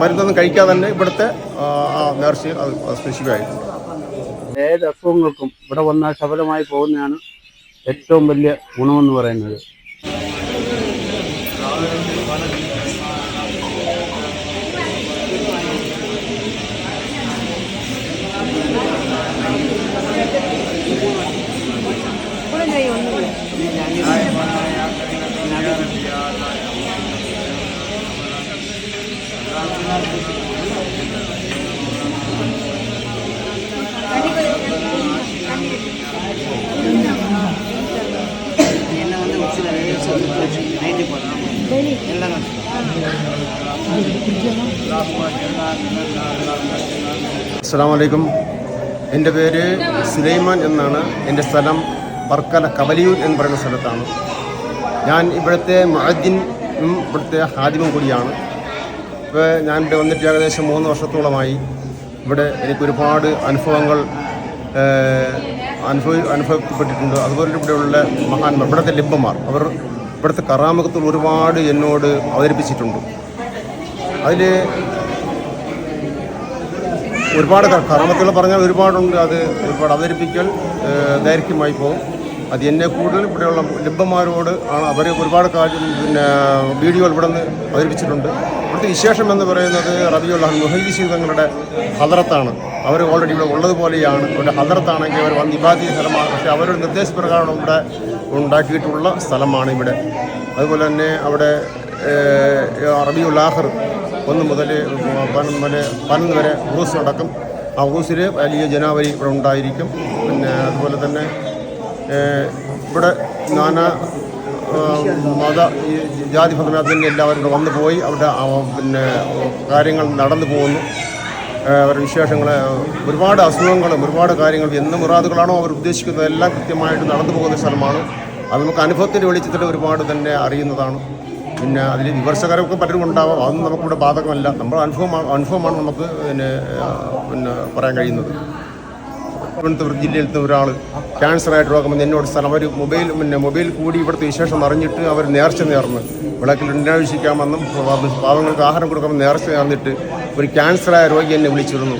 മരുന്നൊന്നും കഴിക്കാതെ തന്നെ ഇവിടുത്തെ നേർച്ച ആ നേർച്ചയിൽ അത് സ്പെസിഫിക് ആയിട്ടുണ്ട് ഏത് അസുഖങ്ങൾക്കും ഇവിടെ വന്നാൽ സഫലമായി പോകുന്നതാണ് ഏറ്റവും വലിയ ഗുണമെന്ന് പറയുന്നത്. അസ്സാം വലൈക്കും എന്റെ പേര് സുലൈമാൻ എന്നാണ്. എന്റെ സ്ഥലം വർക്കല കവലിയൂർ എന്ന് പറയുന്ന സ്ഥലത്താണ്. ഞാൻ ഇവിടുത്തെ മഅദ്ദിനും ഇവിടുത്തെ ഹാദിമും കൂടിയാണ്. ഇപ്പോൾ ഞാൻ ഇവിടെ വന്നിട്ട് ഏകദേശം മൂന്ന് വർഷത്തോളമായി. ഇവിടെ എനിക്ക് ഒരുപാട് അനുഭവങ്ങൾ അനുഭവ അനുഭവപ്പെട്ടിട്ടുണ്ട് അതുപോലെ ഇവിടെയുള്ള മഹാന്മാർ ഇവിടുത്തെ ലിംബന്മാർ അവർ ഇവിടുത്തെ കറാമുഖത്തിൽ ഒരുപാട് എന്നോട് അവതരിപ്പിച്ചിട്ടുണ്ട്. അതിൽ ഒരുപാട് കറാമത്തുകൾ പറഞ്ഞാൽ ഒരുപാടുണ്ട്. അത് ഒരുപാട് അവതരിപ്പിക്കൽ ദൈർഘ്യമായി പോകും. അത് എന്നെ കൂടുതൽ ഇവിടെയുള്ള ലിംബന്മാരോട് ആണ് അവർ ഒരുപാട് കാര്യം പിന്നെ വീഡിയോകൾ ഇവിടെ നിന്ന് അവതരിപ്പിച്ചിട്ടുണ്ട്. ഇവിടുത്തെ വിശേഷം എന്ന് പറയുന്നത് റബിയുള്ള മുഹൈദി ശീതങ്ങളുടെ ഹദറത്താണ്. അവർ ഓൾറെഡി ഇവിടെ ഉള്ളതുപോലെയാണ്. ഇവിടെ ഹദറത്താണെങ്കിൽ അവർ വന്ന് ഇബാദി സ്ഥലമാണ്. പക്ഷേ അവരുടെ നിർദ്ദേശപ്രകാരമാണ് ഇവിടെ ഉണ്ടാക്കിയിട്ടുള്ള സ്ഥലമാണ് ഇവിടെ. അതുപോലെ തന്നെ അവിടെ അറബി ഉലാഹർ ഒന്ന് മുതൽ പതിനൊന്ന് പതിനൊന്ന് വരെ ഉറൂസ് നടക്കും ആ ഉറൂസിൽ വലിയ ജനാവലി ഇവിടെ ഉണ്ടായിരിക്കും. പിന്നെ അതുപോലെ തന്നെ ഇവിടെ നാനാ മത ജാതി ഭരണത്തിന്റെ എല്ലാവരും വന്നു പോയി. അവിടെ പിന്നെ കാര്യങ്ങൾ നടന്നു പോകുന്നു. അവരുടെ വിശേഷങ്ങൾ ഒരുപാട് അസുഖങ്ങളും ഒരുപാട് കാര്യങ്ങൾ എന്ത് മുറാദുകളാണോ അവർ ഉദ്ദേശിക്കുന്നത് എല്ലാം കൃത്യമായിട്ട് നടന്നു പോകുന്ന സ്ഥലമാണ്. അത് നമുക്ക് അനുഭവത്തിന്റെ വെളിച്ചത്തിൽ ഒരുപാട് തന്നെ അറിയുന്നതാണ്. പിന്നെ അതിൽ വിമർശകരൊക്കെ പലരും ഉണ്ടാവാം. അതൊന്നും നമുക്കിവിടെ ബാധകമല്ല. നമ്മൾ അനുഭവമാണ് അനുഭവമാണ് നമുക്ക് പിന്നെ പിന്നെ പറയാൻ കഴിയുന്നത്. തിരുവനന്തപുരം ജില്ലയിൽ നിന്ന് ഒരാൾ ക്യാൻസറായിട്ട് രോഗം വന്ന് എന്നോട് സ്ഥലം അവർ മൊബൈൽ പിന്നെ മൊബൈൽ കൂടി ഇവിടുത്തെ വിശേഷം അറിഞ്ഞിട്ട് അവർ നേർച്ച നേർന്ന് വിളക്കിൽ അന്വേഷിക്കാമെന്നും പാവങ്ങൾക്ക് ആഹാരം കൊടുക്കാമെന്ന് നേർച്ച നേർന്നിട്ട് ഒരു ക്യാൻസറായ രോഗി എന്നെ വിളിച്ചിരുന്നു.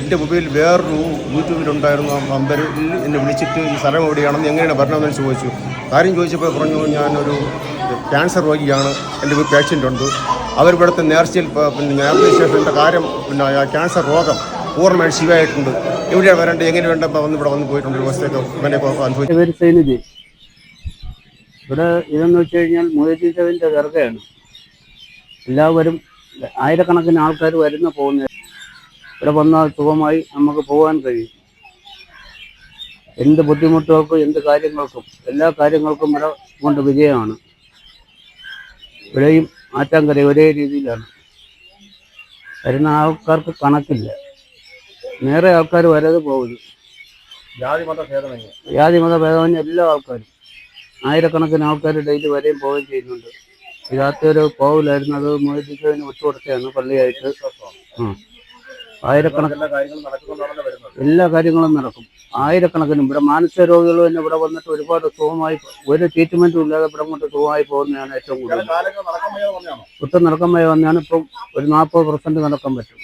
എന്റെ മൊബൈൽ വേറൊരു യൂട്യൂബിലുണ്ടായിരുന്നു. ആ നമ്പർ എന്നെ വിളിച്ചിട്ട് ഈ സ്ഥലം എവിടെയാണെന്ന് എങ്ങനെയാണ് വരണമെന്ന് ചോദിച്ചു. കാര്യം ചോദിച്ചപ്പോൾ പറഞ്ഞു ഞാനൊരു ക്യാൻസർ രോഗിയാണ്. എന്റെ ഒരു പേഷ്യന്റ് ഉണ്ട്. അവരിവിടുത്തെ നേർച്ചയിൽ പിന്നെ നേർച്ചയ്ക്ക് ശേഷം കാര്യം പിന്നെ ക്യാൻസർ രോഗം പൂർണമായി ശിവായിട്ടുണ്ട് എവിടെയാണ് വരേണ്ടത്? എങ്ങനെ വേണ്ടപ്പോൾ വന്ന് ഇവിടെ വന്ന് പോയിട്ടുണ്ട് ഒരു ദിവസത്തേക്ക് ഇങ്ങനെയൊക്കെ അനുഭവിച്ചു. ഇവിടെ ഇതെന്ന് വെച്ച് കഴിഞ്ഞാൽ മുയറ്റീച്ചതിന്റെ ദർഗയാണ്. എല്ലാവരും ആയിരക്കണക്കിന് ആൾക്കാർ വരുന്ന പോകുന്ന ഇവിടെ വന്നാൽ സുഖമായി നമുക്ക് പോകാൻ കഴിയും. എന്ത് ബുദ്ധിമുട്ടുകൾക്കും എന്ത് കാര്യങ്ങൾക്കും എല്ലാ കാര്യങ്ങൾക്കും ഇവിടെ കൊണ്ട് വിജയമാണ്. ഇവിടെയും ആറ്റാങ്കര ഒരേ രീതിയിലാണ്. വരുന്ന ആൾക്കാർക്ക് കണക്കില്ല. നേരെ ആൾക്കാർ വരാതെ പോകുന്നു ജാതി മത ഭേദമന്യേ? ജാതി മത ഭേദമന്യേ എല്ലാ ആൾക്കാരും. ആയിരക്കണക്കിന് ആൾക്കാർ ഡെയിലി വരെയും പോവുകയും ചെയ്യുന്നുണ്ട്. ഇതാത്ത ഒരു പോവിലായിരുന്നു അത് മോദിച്ചതിന് വിട്ടുകൊടുത്തതാണ് പള്ളിയായിട്ട്. ആയിരക്കണക്കിന് എല്ലാ കാര്യങ്ങളും നടക്കും. ആയിരക്കണക്കിനും ഇവിടെ മാനസിക രോഗികൾ തന്നെ ഇവിടെ വന്നിട്ട് ഒരുപാട് സുഖമായി ഒരു ട്രീറ്റ്മെന്റും ഇല്ലാതെ ഇവിടെ കൊണ്ട് സുഖമായി പോകുന്നതാണ് ഏറ്റവും കൂടുതൽ. കുറ്റം നടക്കാൻ വയ്യ വന്നാണ് ഇപ്പം ഒരു നാൽപ്പത് പെർസെന്റ് നടക്കാൻ പറ്റും.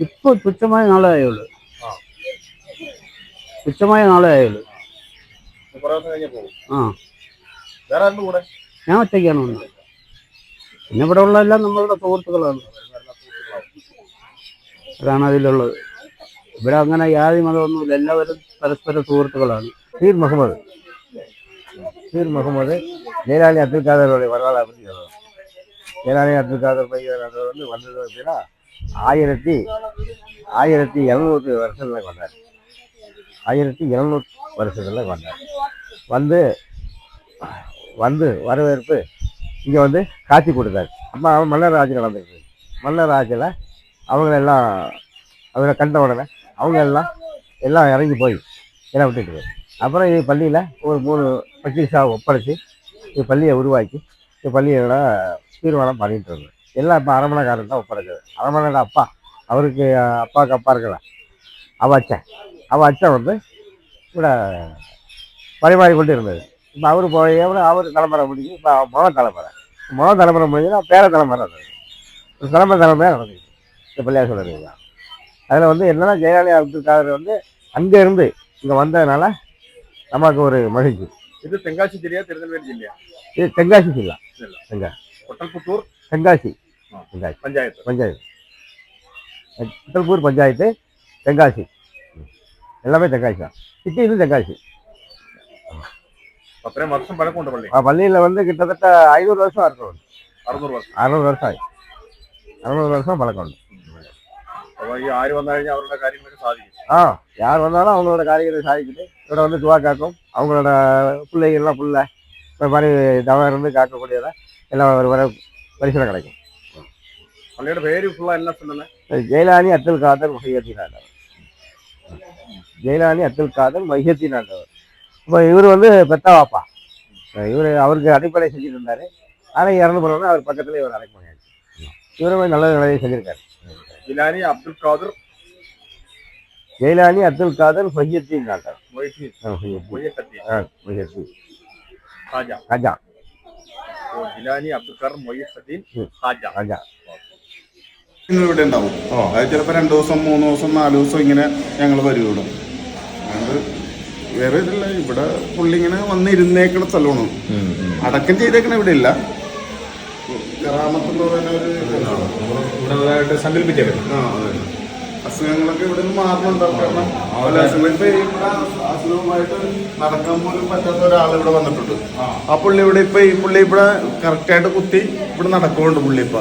ഇപ്പൊ തുച്ഛമായ നാളെ ആയുള്ളൂ. തുച്ഛമായ നാളെ ആയുള്ളൂ. ആ. വേറെ കൂടെ? ഞാൻ ഒറ്റയ്ക്കാണ് വന്നത് പിന്നെ ഇവിടെ ഉള്ള എല്ലാം നമ്മളുടെ സുഹൃത്തുക്കളാണ് അതാണ് അതിലുള്ളത് ഇവിടെ അങ്ങനെ യാതി മതമൊന്നുമില്ല എല്ലാവരും പരസ്പര സുഹൃത്തുക്കളാണ് பீர் முகமது பீர் முகமது ஜெயலலிதா அப்துல் காதருடைய வரலாறு பற்றி சொல்லணும் ஜெயலலிதா அப்துல் காதர் பையன் வந்து வந்தது அப்படின்னா ஆயிரத்தி ஆயிரத்தி எழுநூறு வருஷத்துல வந்தார் ஆயிரத்தி எழுநூறு வருஷத்துல வந்தார் வந்து வந்து வரவேற்பு இங்கே வந்து காட்சி கொடுத்தாரு. அப்போ அவன் மன்னர் ஆட்சி நடந்துருக்கு மன்னர் ஆட்சியில் அவங்களெல்லாம் அவரை கண்ட உடனே அவங்க எல்லாம் எல்லாம் இறங்கி போய் எல்லாம் விட்டுட்டு அப்புறம் இது பள்ளியில் ஒரு மூணு பக்கீஸாக ஒப்படைச்சி இது பள்ளியை உருவாக்கி இந்த பள்ளியோட தீர்மானம் பண்ணிட்டு இருந்தது எல்லாம் இப்போ அரமணக்காரன் தான் ஒப்படைச்சது அரமணோட அப்பா அவருக்கு அப்பாவுக்கு அப்பா இருக்கலாம் அவள் அச்சன் அவள் அச்சன் வந்து கூட பரிமாறி கொண்டு இருந்தது. இப்போ அவர் போய் அவர் தலைமுறை முடிஞ்சு இப்போ மொழம் தலைமுறை. மொழம் தலைமுறை முடிஞ்சுன்னா பேர தலைமுறை நடக்குது தலைமுறை தலைமுறையாக நடக்குது இந்த பிள்ளையார் சொல்கிறது தான் அதில் வந்து என்னென்னா ஜெயலலிதா அப்துல் காதர் வந்து அங்கேருந்து இங்கே வந்ததுனால நமக்கு ஒரு மகிழ்ச்சி. இது தென்காசி ஜில்லையா திருநெல்வேலி ஜில்லையா? இது தென்காசி ஜில்லா. தெங்கா ஒட்டல்புத்தூர் தென்காசி. தென்காசி. பஞ்சாயத்து. பஞ்சாயத்து. ஒட்டல்பூர் பஞ்சாயத்து தென்காசி. எல்லாமே தென்காசி தான். சிட்டி இது தென்காசி. അത്രയും വർഷം പഴക്കമുണ്ട് പള്ളി ஆ, பள்ளியில் வந்து கிட்டத்தட்ட ஐநூறு வருஷம் இருக்கும் അറുന്നൂറ് വർഷം அறுநூறு வருஷம் ஆகி அறுநூறு வருஷம் பழக்கம் உண்டு അപ്പൊ ഈ ആര് വന്നു കഴിഞ്ഞാൽ അവരുടെ കാര്യങ്ങളൊക്കെ സാധിക്കും ஆ யார் வந்தாலும் அவங்களோட காரியங்களை சாதிக்கிட்டு இவரை வந்து துவா காக்கும் அவங்களோட பிள்ளைகள்லாம் புள்ள இந்த மாதிரி தவம் இருந்து காக்கக்கூடியதை எல்லாம் ஒரு வர பரிசுல கிடைக்கும் പള്ളിയുടെ പേര് ഫുള്ള എന്നാ சொன்னேன் ஜெயலானி அப்துல் காதர் மையத்தின் ஆண்டவர் ஜெயலானி அப்துல் காதர் மையத்தின் ஆண்டவர் இப்போ இவர் வந்து பெத்தவாப்பா இவர் அவருக்கு அடிப்படை செஞ்சுட்டு இருந்தாரு ஆனால் இறந்து போனோம்னா அவர் பக்கத்துல இவர் அடைக்க முடியாது இவரும் நல்ல நிலையை செஞ்சிருக்காரு ജിലാനി അബ്ദുൽ ഖാദർ ஜெயலானி அப்துல் காதர் மையத்தின் ஆண்டவர் മൊയ്തീൻ ஆ, மையத்தீன். മൊയ്യക്കത്തി ஆ, மையத்தீன். ഖാജ ராஜா ഓ, ജിലാനി അബ്ദുൽ ഖാദർ മൊയ്യക്കത്തീൻ ഉം. ഖാജ ராஜா നിങ്ങൾ ഇവിടെ ഉണ്ടാവും അത് ചിലപ്പോൾ രണ്ട് ദിവസം മൂന്ന് ദിവസം നാല് ദിവസം ഇങ്ങനെ ഞങ്ങൾ വരും ഇവിടെ അതുകൊണ്ട് വേറെ ഇതില്ല. ഇവിടെ പുള്ളി ഇങ്ങനെ വന്നിരുന്നേക്കണ സ്ഥലമാണ്. അടക്കം ചെയ്തേക്കണ ഇവിടെ ഇല്ല. ഗ്രാമത്തിൽ അസുഖങ്ങളൊക്കെ ഇവിടെ നിന്ന് മാറുന്നുണ്ടാവും കാരണം അസുഖമായിട്ട് നടക്കാൻ പോലും പറ്റാത്ത ഒരാൾ ഇവിടെ വന്നിട്ടുണ്ട്. ആ. പുള്ളി ഇവിടെ ഇപ്പൊ ഈ പുള്ളി ഇവിടെ കറക്റ്റായിട്ട് കുത്തി ഇവിടെ നടക്കുന്നുണ്ട് പുള്ളി ഇപ്പൊ.